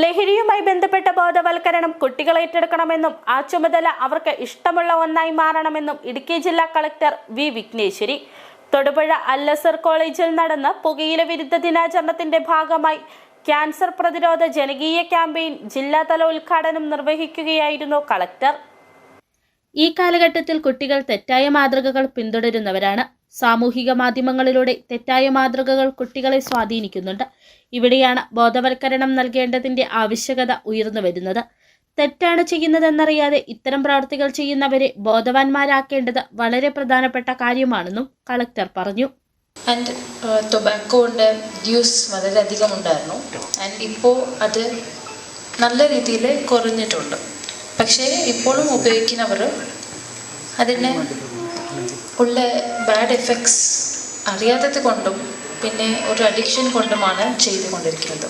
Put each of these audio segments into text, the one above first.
ലഹരിയുമായി ബന്ധപ്പെട്ട ബോധവൽക്കരണം കുട്ടികൾ ഏറ്റെടുക്കണമെന്നും ആ ചുമതല അവർക്ക് ഇഷ്ടമുള്ള ഒന്നായി മാറണമെന്നും ഇടുക്കി ജില്ലാ കളക്ടർ വി വിഘ്നേശ്വരി. തൊടുപുഴ അല്ലസർ കോളേജിൽ നടന്ന പുകയില വിരുദ്ധ ദിനാചരണത്തിന്റെ ഭാഗമായി ക്യാൻസർ പ്രതിരോധ ജനകീയ ക്യാമ്പയിൻ ജില്ലാതല ഉദ്ഘാടനം നിർവഹിക്കുകയായിരുന്നു കളക്ടർ. ഈ കാലഘട്ടത്തിൽ കുട്ടികൾ തെറ്റായ മാതൃകകൾ പിന്തുടരുന്നവരാണ്. സാമൂഹിക മാധ്യമങ്ങളിലൂടെ തെറ്റായ മാതൃകകൾ കുട്ടികളെ സ്വാധീനിക്കുന്നുണ്ട്. ഇവിടെയാണ് ബോധവൽക്കരണം നൽകേണ്ടതിന്റെ ആവശ്യകത ഉയർന്നു വരുന്നത്. തെറ്റാണ് ചെയ്യുന്നതെന്നറിയാതെ ഇത്തരം പ്രവർത്തികൾ ചെയ്യുന്നവരെ ബോധവാന്മാരാക്കേണ്ടത് വളരെ പ്രധാനപ്പെട്ട കാര്യമാണെന്നും കളക്ടർ പറഞ്ഞു. ആൻഡ് ടൊബാക്കോന്റെ യൂസ് വളരെയധികം ഉണ്ടായിരുന്നു ആൻഡ് ഇപ്പോൾ അത് നല്ല രീതിയിൽ കുറഞ്ഞിട്ടുണ്ട്. പക്ഷേ ഇപ്പോഴും ഉപയോഗിക്കുന്നവർ അതിന് ഉള്ള ബാഡ് എഫക്ട്സ് അറിയാത്തത് കൊണ്ടും പിന്നെ ഒരു അഡിക്ഷൻ കൊണ്ടുമാണ് ചെയ്തുകൊണ്ടിരിക്കുന്നത്.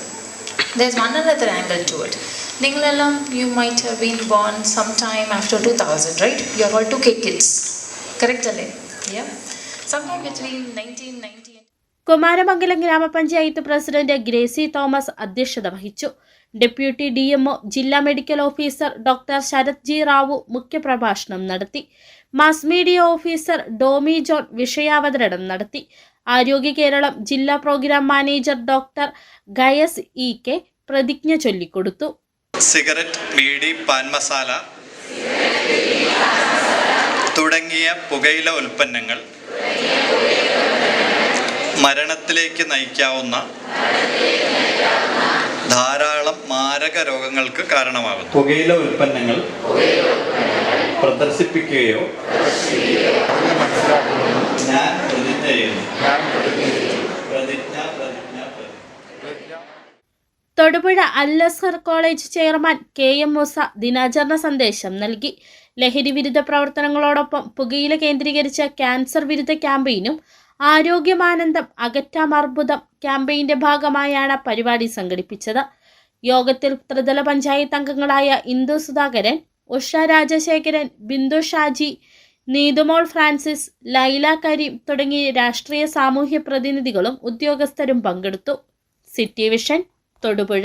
There is one another angle to it നിങ്ങളെല്ലാം you might have been born some time after two thousand right you are all two K kids correct അല്ലേ സം ടൈം കുമാരമംഗലം ഗ്രാമപഞ്ചായത്ത് പ്രസിഡന്റ് ഗ്രേസി തോമസ് അധ്യക്ഷത വഹിച്ചു. Deputy D MO ജില്ലാ medical officer doctor Sarath G Rao മുഖ്യപ്രഭാഷണം നടത്തി. Mass media officer Domi John വിഷയാവതരണം നടത്തി. ആരോഗ്യ കേരളം ജില്ലാ programme manager doctor Gayas E K പ്രതിജ്ഞ ചൊല്ലിക്കൊടുത്തു. സിഗരറ്റ് ബീഡി പാൻ മസാല തുടങ്ങിയ പുകയില ഉൽപ്പന്നങ്ങൾ മരണത്തിലേക്ക് നയിക്കാവുന്ന മാരക രോഗങ്ങൾക്ക് കാരണമാകും പുകയില ഉൽപ്പന്നങ്ങൾ പ്രദർശിപ്പിക്കുകയോ ഞാൻ പ്രതിജ്ഞ ചെയ്യുന്നു. പ്രതിജ്ഞ Thodupuzha Alazhar college chairman K M Moosa ദിനാചരണ സന്ദേശം നൽകി. ലഹരി വിരുദ്ധ പ്രവർത്തനങ്ങളോടൊപ്പം പുകയില കേന്ദ്രീകരിച്ച ക്യാൻസർ വിരുദ്ധ ക്യാമ്പയിനും ആരോഗ്യമാനന്ദം അകറ്റാം അർബുദം ക്യാമ്പയിന്റെ ഭാഗമായാണ് പരിപാടി സംഘടിപ്പിച്ചത്. യോഗത്തിൽ ത്രിതല പഞ്ചായത്ത് അംഗങ്ങളായ ഇന്ദു സുധാകരൻ ഉഷ രാജശേഖരൻ ബിന്ദു ഷാജി നീതുമോൾ ഫ്രാൻസിസ് ലൈല കരീം തുടങ്ങിയ രാഷ്ട്രീയ സാമൂഹ്യ പ്രതിനിധികളും ഉദ്യോഗസ്ഥരും പങ്കെടുത്തു. City Vision Thodupuzha.